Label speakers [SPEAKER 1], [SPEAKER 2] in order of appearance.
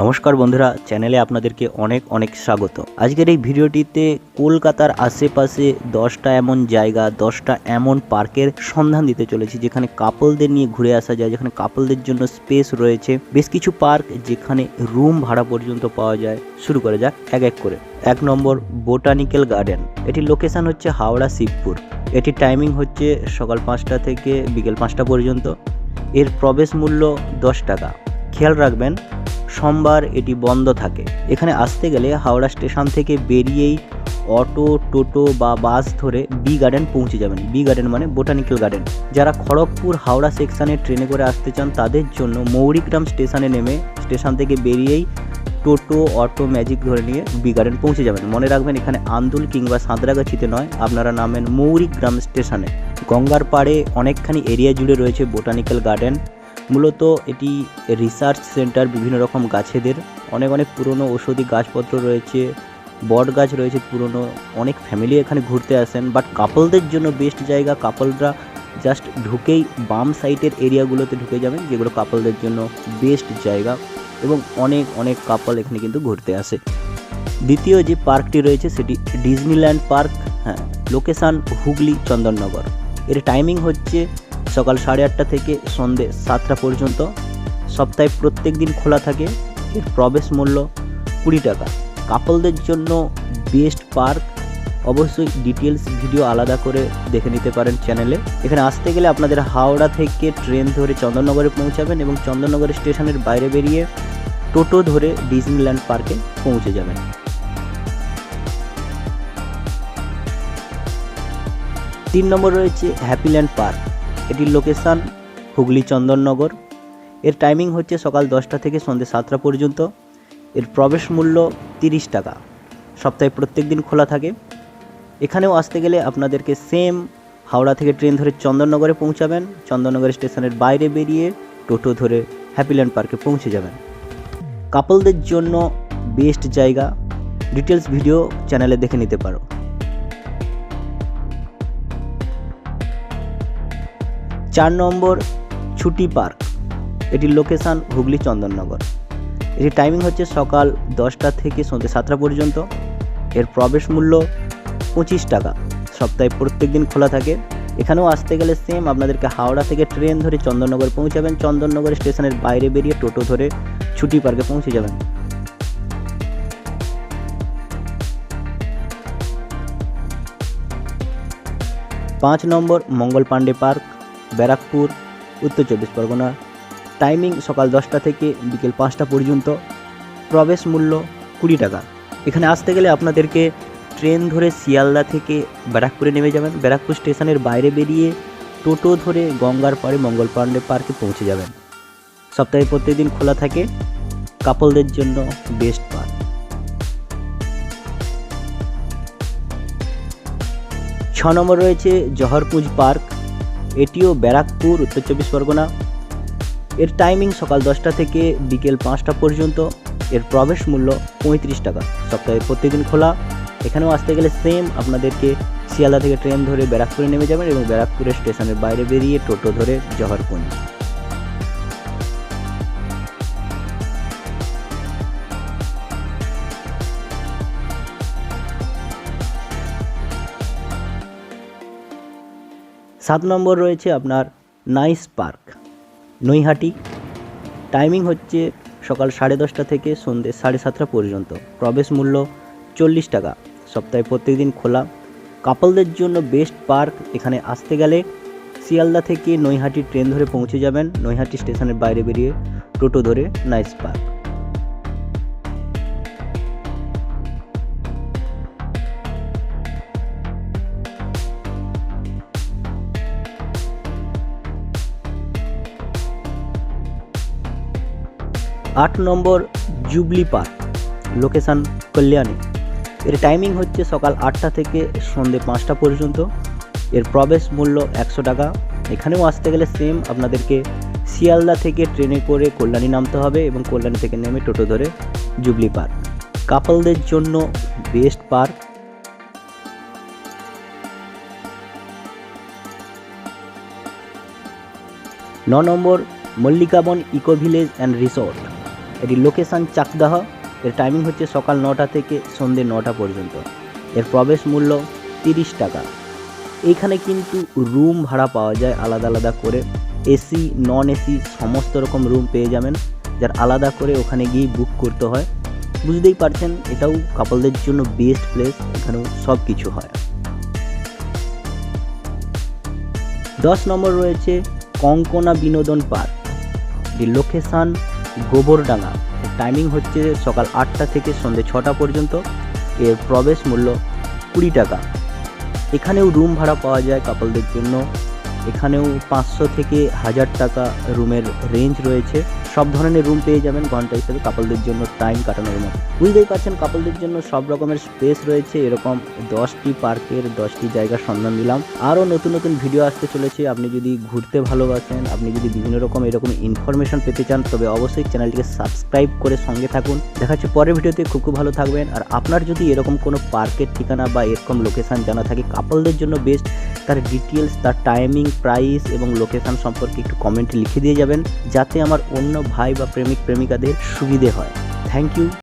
[SPEAKER 1] নমস্কার বন্ধুরা, চ্যানেলে আপনাদেরকে অনেক অনেক স্বাগত। আজকের এই ভিডিওটিতে কলকাতার আশেপাশে দশটা এমন জায়গা, দশটা এমন পার্কের সন্ধান দিতে চলেছি, যেখানে কাপলদের নিয়ে ঘুরে আসা যায়, যেখানে কাপলদের জন্য স্পেস রয়েছে। বেশ কিছু পার্ক যেখানে রুম ভাড়া পর্যন্ত পাওয়া যায়। শুরু করে যাক এক এক করে। এক নম্বর বোটানিক্যাল গার্ডেন। এটির লোকেশন হচ্ছে হাওড়া শিবপুর। এটির টাইমিং হচ্ছে সকাল পাঁচটা থেকে বিকেল পাঁচটা পর্যন্ত। এর প্রবেশ মূল্য দশ টাকা। খেয়াল রাখবেন সোমবার এটি বন্ধ থাকে। এখানে আসতে গেলে হাওড়া স্টেশন থেকে বেরিয়েই অটো, টোটো বা বাস ধরে বি গার্ডেন পৌঁছে যাবেন। বি গার্ডেন মানে বোটানিক্যাল গার্ডেন যারা খড়গপুর হাওড়া সেকশানে ট্রেনে করে আসতে চান, তাদের জন্য মৌরিগ্রাম স্টেশনে নেমে স্টেশন থেকে বেরিয়েই টোটো, অটো, ম্যাজিক ধরে নিয়ে বি গার্ডেন পৌঁছে যাবেন। মনে রাখবেন, এখানে আন্দুল কিংবা সাঁতরাগাছিতে নয়, আপনারা নামেন মৌরিগ্রাম স্টেশনে। গঙ্গার পাড়ে অনেকখানি এরিয়া জুড়ে রয়েছে বোটানিক্যাল গার্ডেন মূলত এটি রিসার্চ সেন্টার বিভিন্ন রকম গাছেদের, অনেক অনেক পুরনো ঔষধি গাছপত্র রয়েছে, বট গাছ রয়েছে পুরনো, অনেক ফ্যামিলি এখানে ঘুরতে আসেন বাট কাপলদের জন্য বেস্ট জায়গা কাপলরা জাস্ট ঢুকেই বাম সাইডের এরিয়াগুলোতে ঢুকে যাবেন, যেগুলো কাপলদের জন্য বেস্ট জায়গা এবং অনেক অনেক কাপল এখানে কিন্তু ঘুরতে আসে। দ্বিতীয় যে পার্কটি রয়েছে সেটি ডিজনিল্যান্ড পার্ক হ্যাঁ লোকেশান হুগলি চন্দননগর এর টাইমিং হচ্ছে সকাল সাড়ে আটটা থেকে সন্ধে সাতটা পর্যন্ত। সপ্তাহে প্রত্যেক দিন খোলা থাকে। এর প্রবেশ মূল্য কুড়ি টাকা। কাপলদের জন্য বেস্ট পার্ক। অবশ্যই ডিটেলস ভিডিও আলাদা করে দেখে নিতে পারেন চ্যানেলে। এখানে আসতে গেলে আপনাদের হাওড়া থেকে ট্রেন ধরে চন্দননগরে পৌঁছাবেন এবং চন্দননগর স্টেশনের বাইরে বেরিয়ে টোটো ধরে ডিজনিল্যান্ড পার্কে পৌঁছে যাবেন। তিন নম্বর রয়েছে হ্যাপিল্যান্ড পার্ক। এটির লোকেশান হুগলি চন্দননগর। এর টাইমিং হচ্ছে সকাল দশটা থেকে সন্ধ্যে সাতটা পর্যন্ত। এর প্রবেশ মূল্য তিরিশ টাকা। সপ্তাহে প্রত্যেক দিন খোলা থাকে। এখানেও আসতে গেলে আপনাদেরকে সেম হাওড়া থেকে ট্রেন ধরে চন্দননগরে পৌঁছাবেন। চন্দননগর স্টেশনের বাইরে বেরিয়ে টোটো ধরে হ্যাপিল্যান্ড পার্কে পৌঁছে যাবেন। কাপলদের জন্য বেস্ট জায়গা। ডিটেলস ভিডিও চ্যানেলে দেখে নিতে পারো। চার নম্বর ছুটি পার্ক। এটির লোকেশান হুগলি চন্দননগর। এটির টাইমিং হচ্ছে সকাল দশটা থেকে সন্ধ্যে সাতটা পর্যন্ত। এর প্রবেশ মূল্য পঁচিশ টাকা। সপ্তাহে প্রত্যেক দিন খোলা থাকে। এখানেও আসতে গেলে সেম আপনাদেরকে হাওড়া থেকে ট্রেন ধরে চন্দননগর পৌঁছাবেন। চন্দননগর স্টেশনের বাইরে বেরিয়ে টোটো ধরে ছুটি পার্কে পৌঁছে যাবেন। পাঁচ নম্বর মঙ্গল পাণ্ডে পার্ক। ব্যারাকপুর, উত্তর চব্বিশ পরগনা। টাইমিং সকাল দশটা থেকে বিকেল পাঁচটা পর্যন্ত। প্রবেশ মূল্য কুড়ি টাকা। এখানে আসতে গেলে আপনাদেরকে ট্রেন ধরে শিয়ালদা থেকে ব্যারাকপুরে নেমে যাবেন। ব্যারাকপুর স্টেশনের বাইরে বেরিয়ে টোটো ধরে গঙ্গার পাড়ে মঙ্গল পাণ্ডে পার্কে পৌঁছে যাবেন। সপ্তাহে প্রত্যেকদিন খোলা থাকে কাপলদের জন্য বেস্ট পার্ক। ছ নম্বর রয়েছে জহরপুজ পার্ক। এটিও ব্যারাকপুর, উত্তর চব্বিশ পরগনা। এর টাইমিং সকাল দশটা থেকে বিকেল পাঁচটা পর্যন্ত। এর প্রবেশ মূল্য পঁয়ত্রিশ টাকা। সপ্তাহে প্রত্যেকদিন খোলা। এখানেও আসতে গেলে সেম আপনাদেরকে শিয়ালদা থেকে ট্রেন ধরে ব্যারাকপুরে নেমে যাবেন এবং ব্যারাকপুরের স্টেশনের বাইরে বেরিয়ে টোটো ধরে জহরপুঞ্জ সাত নম্বর রয়েছে আপনার নাইস পার্ক, নৈহাটি। টাইমিং হচ্ছে সকাল সাড়ে দশটা থেকে সন্ধ্যে সাড়ে সাতটা পর্যন্ত। প্রবেশ মূল্য চল্লিশ টাকা। সপ্তাহে প্রত্যেকদিন খোলা। কাপলদের জন্য বেস্ট পার্ক এখানে আসতে গেলে শিয়ালদা থেকে নৈহাটি ট্রেন ধরে পৌঁছে যাবেন। নৈহাটি স্টেশনের বাইরে বেরিয়ে টোটো ধরে নাইস পার্ক। আট নম্বর জুবলি পার্ক, লোকেশান কল্যাণী। এর টাইমিং হচ্ছে সকাল আটটা থেকে সন্ধে পাঁচটা পর্যন্ত। এর প্রবেশ মূল্য একশো টাকা। এখানেও আসতে গেলে সেম আপনাদেরকে শিয়ালদা থেকে ট্রেনে করে কল্যাণী নামতে হবে এবং কল্যাণী থেকে নেমে টোটো ধরে জুবলি পার্ক। কাপলদের জন্য বেস্ট পার্ক ন নম্বর Mallikaban eco village and resort এটি লোকেশান চাকদাহ। এর টাইমিং হচ্ছে সকাল নটা থেকে সন্ধ্যে নটা পর্যন্ত। এর প্রবেশ মূল্য তিরিশ টাকা। এইখানে কিন্তু রুম ভাড়া পাওয়া যায় আলাদা আলাদা করে। এসি নন এসি সমস্ত রকম রুম পেয়ে যাবেন, যার আলাদা করে ওখানে গিয়ে বুক করতে হয়। বুঝতেই পারছেন, এটাও কাপলদের জন্য বেস্ট প্লেস এখানেও সব কিছু হয়। দশ নম্বর রয়েছে কঙ্কনা বিনোদন পার্ক। লোকেশান গোবরডাঙ্গা ডাঙা টাইমিং হচ্ছে সকাল আটটা থেকে সন্ধ্যে ছটা পর্যন্ত। এর প্রবেশ মূল্য কুড়ি টাকা। এখানেও রুম ভাড়া পাওয়া যায় কাপলদের জন্য। এখানেও পাঁচশো থেকে হাজার টাকা রুমের রেঞ্জ রয়েছে। সব ধরনের রুম পেয়ে যাবেন ঘণ্টা হিসেবে কাপলদের জন্য টাইম কাটানোর মতো। বুঝতেই পারছেন কাপলদের জন্য সব রকমের স্পেস রয়েছে, এরকম দশটি পার্কের দশটি জায়গার সন্ধান দিলাম। আরও নতুন নতুন ভিডিও আসতে চলেছে, আপনি যদি ঘুরতে ভালোবাসেন, আপনি যদি বিভিন্ন রকম এরকম ইনফরমেশন পেতে চান, তবে অবশ্যই চ্যানেলটিকে সাবস্ক্রাইব করে সঙ্গে থাকুন। দেখা পরের ভিডিওতে খুব খুব ভালো থাকবেন। আর আপনার যদি এরকম কোনো পার্কের ঠিকানা বা এরকম লোকেশান জানা থাকে কাপলদের জন্য বেস্ট তার ডিটেলস তার টাইমিং প্রাইস এবং লোকেশান সম্পর্কে একটু কমেন্টে লিখে দিয়ে যাবেন, যাতে আমার অন্য ভাই বা প্রেমিক, প্রেমিকাদের সুবিধে হয়। Thank you